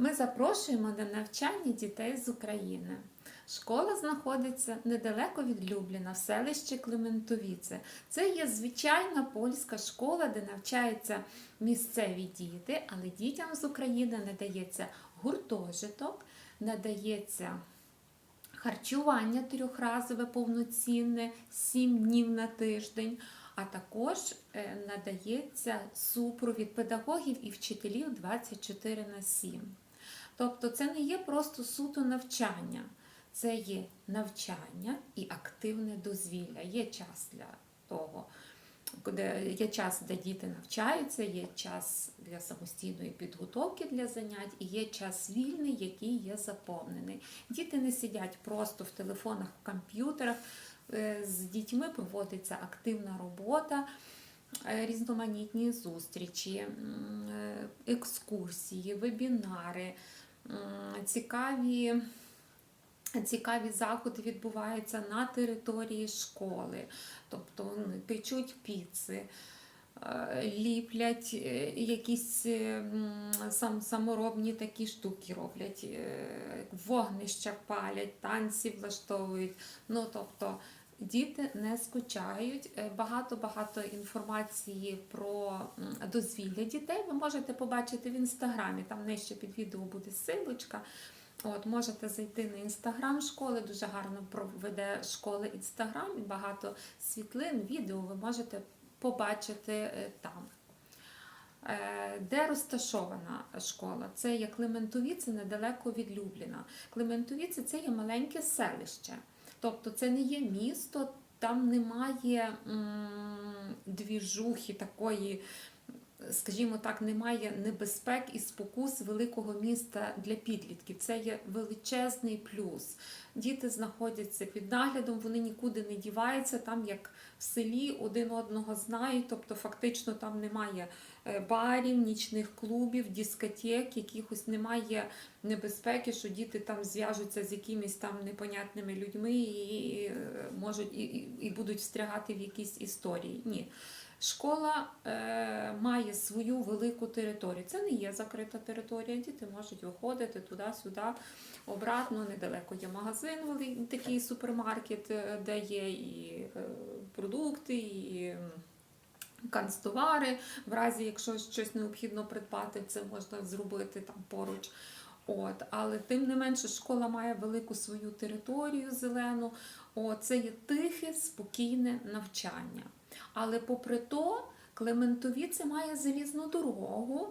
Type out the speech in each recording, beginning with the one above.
Ми запрошуємо на навчання дітей з України. Школа знаходиться недалеко від Любліна, в селищі Клементовіце. Це є звичайна польська школа, де навчаються місцеві діти, але дітям з України надається гуртожиток, надається харчування трьохразове повноцінне, 7 днів на тиждень. А також е, надається супровід педагогів і вчителів 24 на 7. Тобто це не є просто суто навчання, це є навчання і активне дозвілля. Є час для того, де є час, де діти навчаються, є час для самостійної підготовки для занять і є час вільний, який є заповнений. Діти не сидять просто в телефонах, в комп'ютерах. Е, З дітьми проводиться активна робота, е, різноманітні зустрічі, е, екскурсії, вебінари, цікаві. Цікаві заходи відбуваються на території школи, тобто печуть піци, е, ліплять е, якісь е, сам, саморобні такі штуки роблять, вогнища палять, танці влаштовують. Ну, тобто діти не скучають. Е, Багато-багато інформації про дозвілля дітей ви можете побачити в інстаграмі. Там нижче під відео буде силочка. От, можете зайти на інстаграм школи, дуже гарно проведе школа інстаграм, і багато світлин, відео ви можете побачити е, там. Е, Де розташована школа? Це є Клементовіце недалеко від Любліна. Клементовіце це є маленьке селище, тобто це не є місто, там немає м, двіжухи такої скажімо так, немає небезпек і спокус великого міста для підлітків. Це є величезний плюс. Діти знаходяться під наглядом, вони нікуди не діваються. Там, як в селі, один одного знають, тобто фактично там немає е, барів, нічних клубів, дискотек, якихось немає небезпеки, що діти там зв'яжуться з якимись там непонятними людьми і, е, можуть і, і будуть встрягати в якісь історії. Ні. Школа е, має свою велику територію. Це не є закрита територія. Діти можуть виходити туди-сюди, обратно. Недалеко є магазин, такий супермаркет, е, де є і е, продукти, і канцтовари. В разі, якщо щось необхідно придбати, це можна зробити там поруч. От, але тим не менше, школа має велику свою територію зелену. О, це є тихе, спокійне навчання. Але попри то, Клементовіце має залізну дорогу.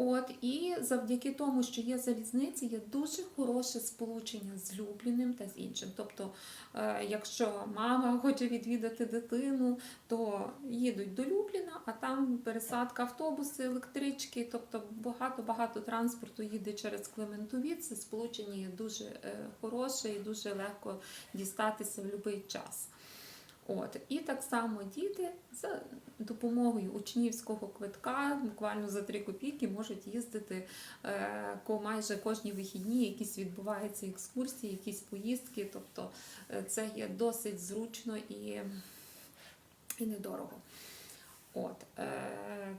От, і завдяки тому, що є залізниці, є дуже хороше сполучення з Любліним та з іншим. Тобто, е, якщо мама хоче відвідати дитину, то їдуть до Любліна, а там пересадка автобуси, електрички, тобто багато-багато транспорту їде через Клементовіце. Сполучення є дуже е, хороше і дуже легко дістатися в будь-який час. От і так само діти за допомогою учнівського квитка, буквально за 3 копійки, можуть їздити е, майже кожні вихідні, якісь відбуваються екскурсії, якісь поїздки. Тобто е, це є досить зручно і, і недорого. От, е,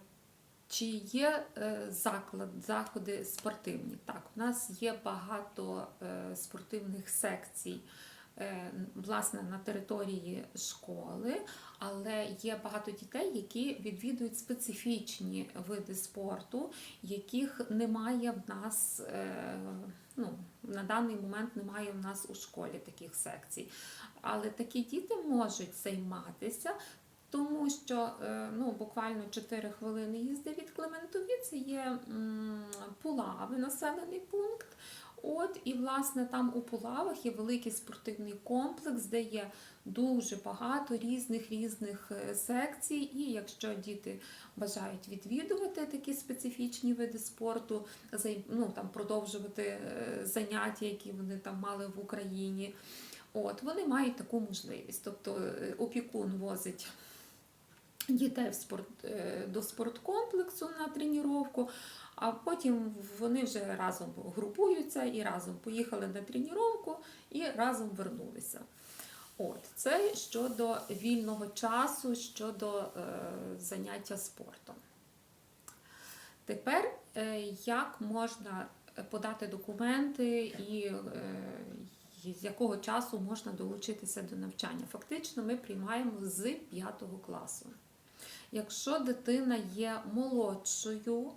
чи є заклад, заходи спортивні? Так, у нас є багато спортивних секцій власне на території школи, але є багато дітей, які відвідують специфічні види спорту, яких немає в нас. е, Ну, на даний момент немає в нас у школі таких секцій. Але такі діти можуть займатися, тому що е, ну, буквально 4 хвилини їзди від Клементовіці є м, Пулави, населений пункт. От і власне там у Пулавах є великий спортивний комплекс, де є дуже багато різних різних е, секцій. І якщо діти бажають відвідувати такі специфічні види спорту, ну, там, продовжувати е, заняття, які вони там мали в Україні, от вони мають таку можливість. Тобто е, опікун возить дітей в спорт, е, до спорткомплексу на тренування, а потім вони вже разом групуються і разом поїхали на тренування і разом вернулися. От, це щодо вільного часу, щодо е, заняття спортом. Тепер, е, як можна подати документи і е, з якого часу можна долучитися до навчання. Фактично, ми приймаємо з 5 класу. Якщо дитина є молодшою,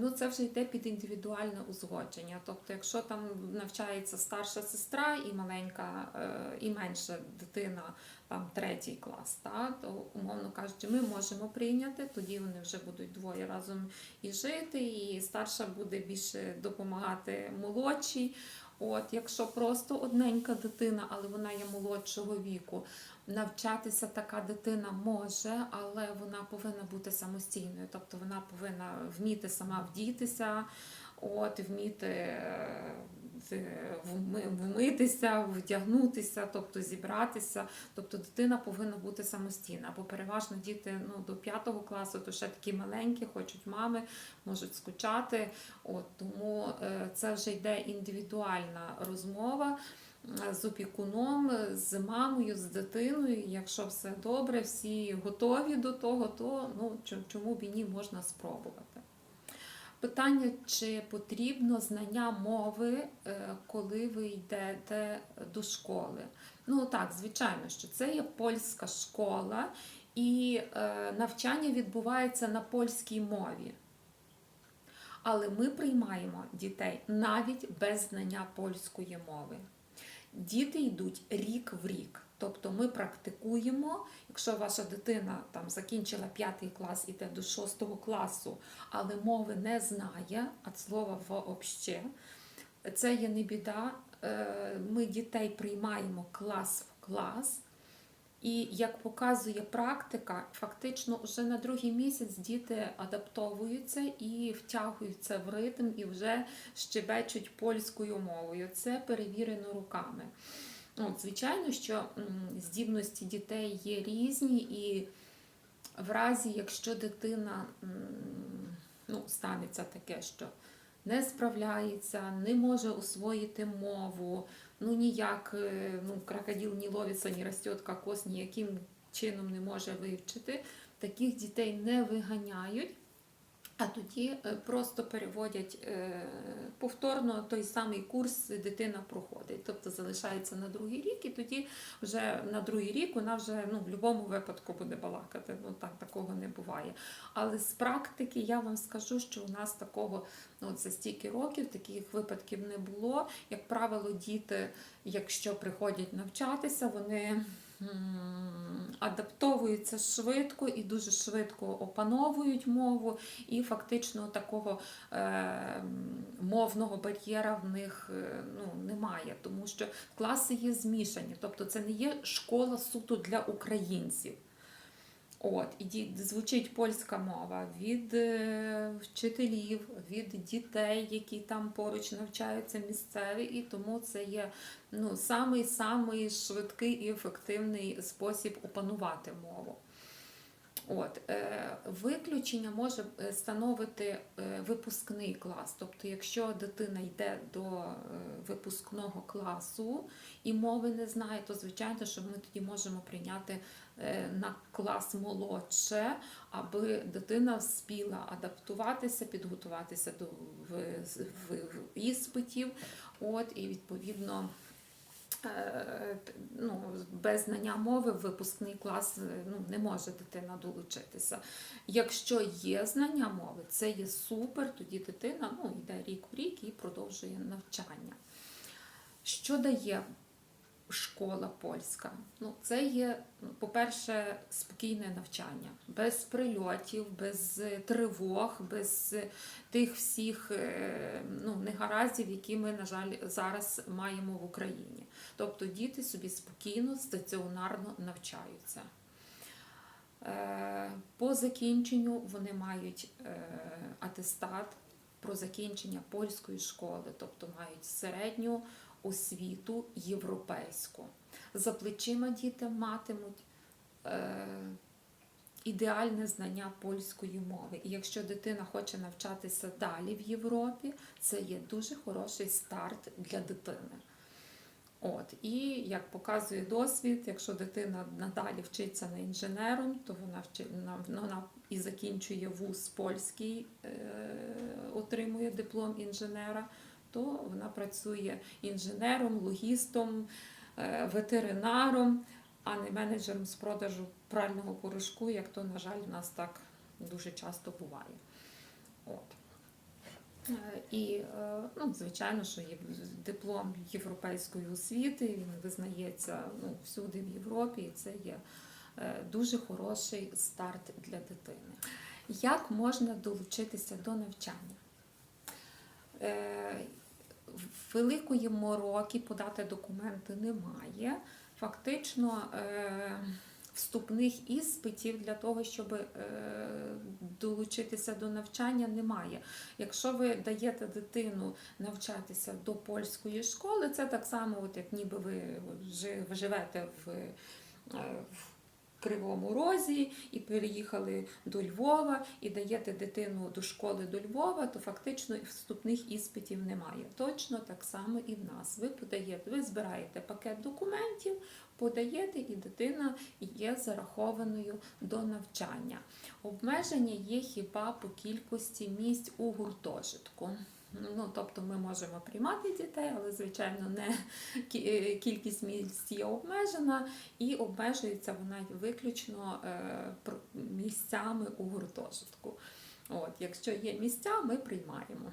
ну це вже йде під індивідуальне узгодження. Тобто, якщо там навчається старша сестра і маленька, е, і менша дитина, там третій клас, та, то, умовно кажучи, ми можемо прийняти, тоді вони вже будуть двоє разом і жити, і старша буде більше допомагати молодшій. От, якщо просто одненька дитина, але вона є молодшого віку, навчатися така дитина може, але вона повинна бути самостійною. Тобто вона повинна вміти сама вдітися, от, вміти е, вмитися, вдягнутися, тобто зібратися. Тобто дитина повинна бути самостійна. Бо переважно діти ну, до п'ятого класу, то ще такі маленькі, хочуть мами, можуть скучати. От, тому е, це вже йде індивідуальна розмова з опікуном, з мамою, з дитиною. Якщо все добре, всі готові до того, то ну, чому б і ні можна спробувати. Питання, чи потрібно знання мови, е, коли ви йдете до школи? Ну так, звичайно, що це є польська школа, і е, навчання відбувається на польській мові. Але ми приймаємо дітей навіть без знання польської мови. Діти йдуть рік в рік. Тобто ми практикуємо, якщо ваша дитина там закінчила п'ятий клас, іде до шостого класу, але мови не знає, а слова вообще, це є не біда. Е, Ми дітей приймаємо клас в клас. І як показує практика, фактично вже на другий місяць діти адаптовуються і втягуються в ритм і вже щебечуть польською мовою. Це перевірено руками. От, звичайно, що здібності дітей є різні, і в разі, якщо дитина ну, станеться таке, що не справляється, не може освоїти мову, ну ніяк е, ну, крокодил ні ловиться, ні растет кокос, ніяким чином не може вивчити, таких дітей не виганяють. А тоді е, просто переводять е, повторно той самий курс дитина проходить. Тобто залишається на другий рік, і тоді вже на другий рік вона вже ну, в будь-якому випадку буде балакати. Ну так такого не буває. Але з практики я вам скажу, що у нас такого ну, за стільки років таких випадків не було. Як правило, діти, якщо приходять навчатися, вони адаптовуються швидко і дуже швидко опановують мову, і фактично такого е, мовного бар'єра в них е, ну, немає, тому що класи є змішані, тобто це не є школа суто для українців. От, і звучить польська мова від е, вчителів, від дітей, які там поруч навчаються місцеві, і тому це є ну, самий самий швидкий і ефективний спосіб опанувати мову. От, е, виключення може е, становити е, випускний клас. Тобто, якщо дитина йде до випускного класу і мови не знає, то звичайно, що ми тоді можемо прийняти на клас молодше, аби дитина вспіла адаптуватися, підготуватися до в, в, в іспитів. От, і відповідно. Е, Ну, без знання мови в випускний клас е, ну, не може дитина долучитися. Якщо є знання мови, це є супер, тоді дитина ну, йде рік в рік і продовжує навчання. Що дає школа польська? Ну, це є, ну, по-перше, спокійне навчання, без прильотів, без е, тривог, без е, тих всіх е, ну, негараздів, які ми, на жаль, зараз маємо в Україні. Тобто діти собі спокійно, стаціонарно навчаються. По закінченню вони мають атестат про закінчення польської школи, тобто мають середню освіту європейську. За плечима діти матимуть е, ідеальне знання польської мови. І якщо дитина хоче навчатися далі в Європі, це є дуже хороший старт для дитини. От, і як показує досвід, якщо дитина надалі вчиться на інженером, то вона вчи, на- вона і закінчує вуз польський, е, отримує диплом інженера, то вона працює інженером, логістом, е, ветеринаром, а не менеджером з продажу прального порошку, як то, на жаль, у нас так дуже часто буває. От. Е, І, е, ну, звичайно, що є диплом європейської освіти, він визнається ну, всюди в Європі, і це є дуже хороший старт для дитини. Як можна долучитися до навчання? Великої мороки подати документи немає. Фактично е, вступних іспитів для того, щоб е, долучитися до навчання, немає. Якщо ви даєте дитину навчатися до польської школи, це так само, от як ніби ви живете в, е, в Кривому Розі і переїхали до Львова і даєте дитину до школи до Львова, то фактично вступних іспитів немає. Точно так само і в нас. Ви подаєте, ви збираєте пакет документів, подаєте, і дитина є зарахованою до навчання. Обмеження є хіба по кількості місць у гуртожитку. Ну, тобто ми можемо приймати дітей, але, звичайно, не е, кількість місць є обмежена і обмежується вона виключно е, місцями у гуртожитку. От, якщо є місця, ми приймаємо.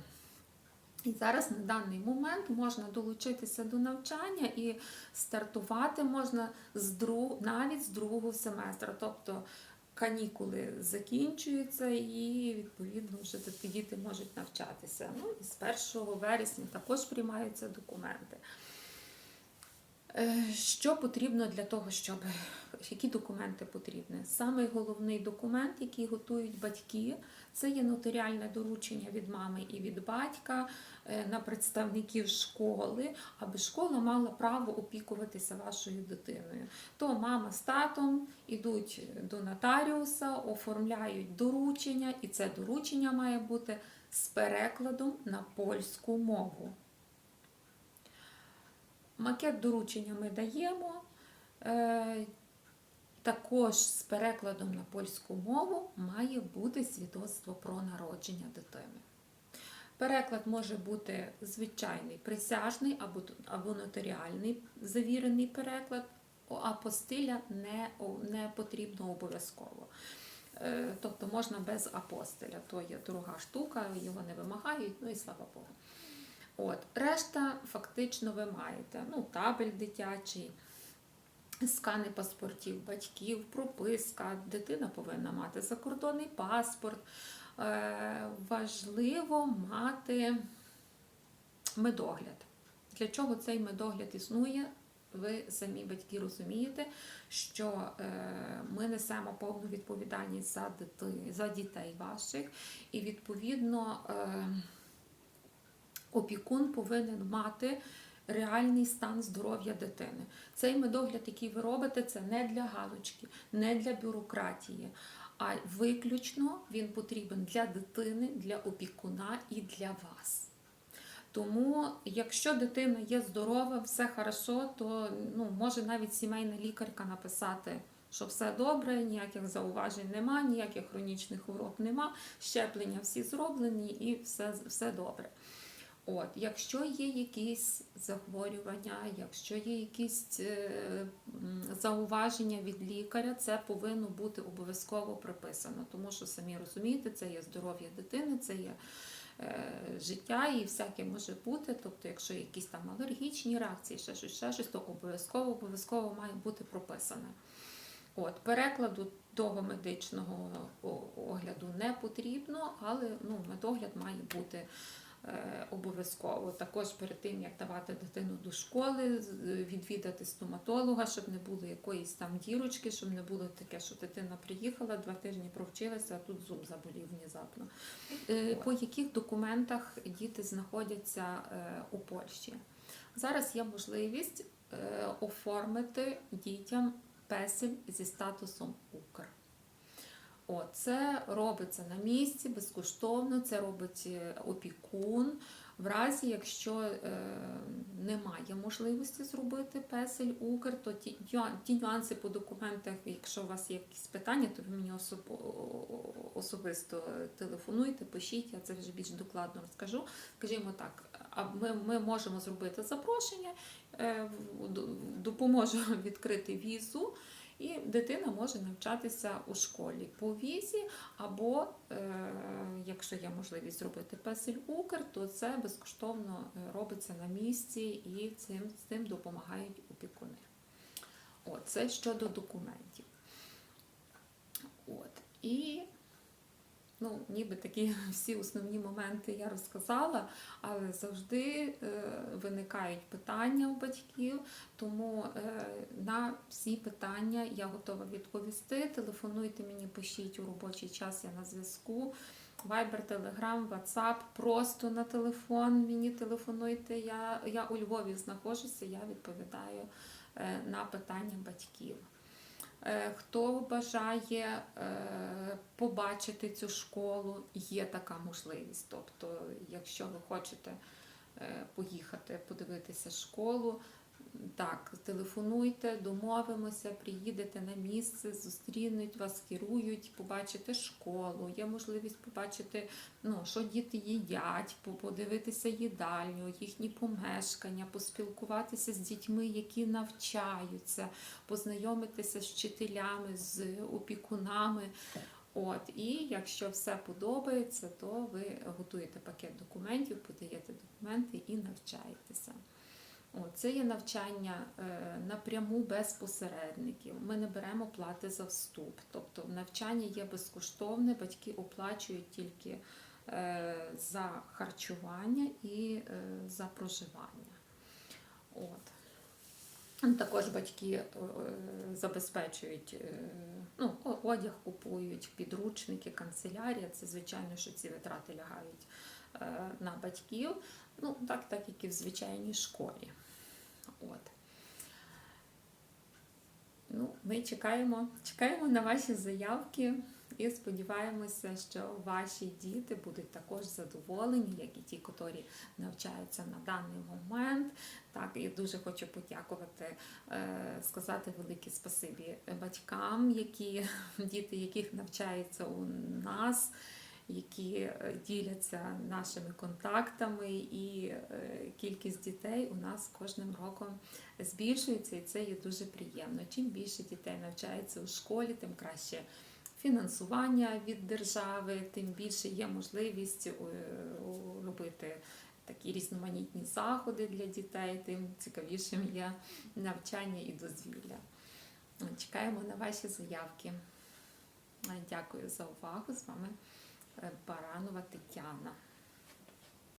І зараз на даний момент можна долучитися до навчання і стартувати можна з друг, навіть з другого семестру. Тобто канікули закінчуються і відповідно вже діти можуть навчатися. Ну і з 1 вересня також приймаються документи. Е, Що потрібно для того, щоб які документи потрібні? Самий головний документ, який готують батьки, це є нотаріальне доручення від мами і від батька е, на представників школи, аби школа мала право опікуватися вашою дитиною. То мама з татом ідуть до нотаріуса, оформляють доручення, і це доручення має бути з перекладом на польську мову. Макет доручення ми даємо. Також з перекладом на польську мову має бути свідоцтво про народження дитини. Переклад може бути звичайний присяжний або, або нотаріальний завірений переклад, о, апостиля не, не потрібно обов'язково. Е, Тобто можна без апостиля, то є дорога штука, його не вимагають, ну і слава Богу. От, решта фактично ви маєте ну, табель дитячий, скани паспортів батьків, прописка. Дитина повинна мати закордонний паспорт. Е, важливо мати медогляд. Для чого цей медогляд існує? Ви самі батьки розумієте, що е, ми несемо повну відповідальність за дитини, за дітей ваших, і відповідно е, опікун повинен мати реальний стан здоров'я дитини. Цей медогляд, який ви робите, це не для галочки, не для бюрократії, а виключно він потрібен для дитини, для опікуна і для вас. Тому, якщо дитина є здорова, все хорошо, то ну, може навіть сімейна лікарка написати, що все добре, ніяких зауважень нема, ніяких хронічних хвороб нема, щеплення всі зроблені і все, все добре. От, якщо є якісь захворювання, якщо є якісь е, зауваження від лікаря, це повинно бути обов'язково приписано, тому що самі розумієте, це є здоров'я дитини, це є е, життя і всяке може бути. Тобто, якщо є якісь там алергічні реакції, ще щось, ще щось, то обов'язково обов'язково має бути прописане. От, перекладу того медичного огляду не потрібно, але ну, медогляд має бути обов'язково. Також перед тим, як давати дитину до школи, відвідати стоматолога, щоб не було якоїсь там дірочки, щоб не було таке, що дитина приїхала, два тижні провчилася, а тут зуб заболів внезапно. Е, По яких документах діти знаходяться е, у Польщі? Зараз є можливість е, оформити дітям песель зі статусом Укр. О, це робиться на місці безкоштовно, це робить е, опікун. В разі, якщо е, немає можливості зробити песель Укр, то ті, ті нюанси по документах, якщо у вас є якісь питання, то ви мені особ- особисто телефонуйте, пишіть, я це вже більш докладно розкажу. Скажімо так, а ми, ми можемо зробити запрошення, е, в- д- відкрити візу. І дитина може навчатися у школі по візі, або е, якщо є можливість зробити песель Укр, то це безкоштовно е, робиться на місці і цим, цим допомагають опікуни. Оце це щодо документів. От. І ну, ніби такі всі основні моменти я розказала, але завжди е, виникають питання у батьків, тому е, на всі питання я готова відповісти. Телефонуйте мені, пишіть у робочий час, я на зв'язку. Viber, Telegram, WhatsApp, просто на телефон мені телефонуйте. Я, я у Львові знаходжуся, я відповідаю е, на питання батьків. Е, Хто бажає е, побачити цю школу, є така можливість. Тобто, якщо ви хочете е, поїхати подивитися школу, так, телефонуйте, домовимося, приїдете на місце, зустрінуть вас, керують, побачите школу, є можливість побачити, ну, що діти їдять, подивитися їдальню, їхні помешкання, поспілкуватися з дітьми, які навчаються, познайомитися з вчителями, з опікунами. От, і якщо все подобається, то ви готуєте пакет документів, подаєте документи і навчаєтеся. О, це є навчання е, напряму без посередників. Ми не беремо плати за вступ. Тобто навчання є безкоштовне, батьки оплачують тільки е, за харчування і е, за проживання. От. Також батьки забезпечують ну, одяг купують, підручники, канцелярія. Це звичайно, що ці витрати лягають на батьків. Ну, так, так як і в звичайній школі. От. Ну, ми чекаємо, чекаємо на ваші заявки і сподіваємося, що ваші діти будуть також задоволені, як і ті, котрі навчаються на даний момент. Так, і дуже хочу подякувати, е, сказати велике спасибі батькам, які діти, яких навчаються у нас які е, діляться нашими контактами, і е, кількість дітей у нас кожним роком збільшується, і це є дуже приємно. Чим більше дітей навчається у школі, тим краще фінансування від держави, тим більше є можливість е, робити. Такі різноманітні заходи для дітей, тим цікавішим є навчання і дозвілля. Чекаємо на ваші заявки. Дякую за увагу. З вами Баранова Тетяна.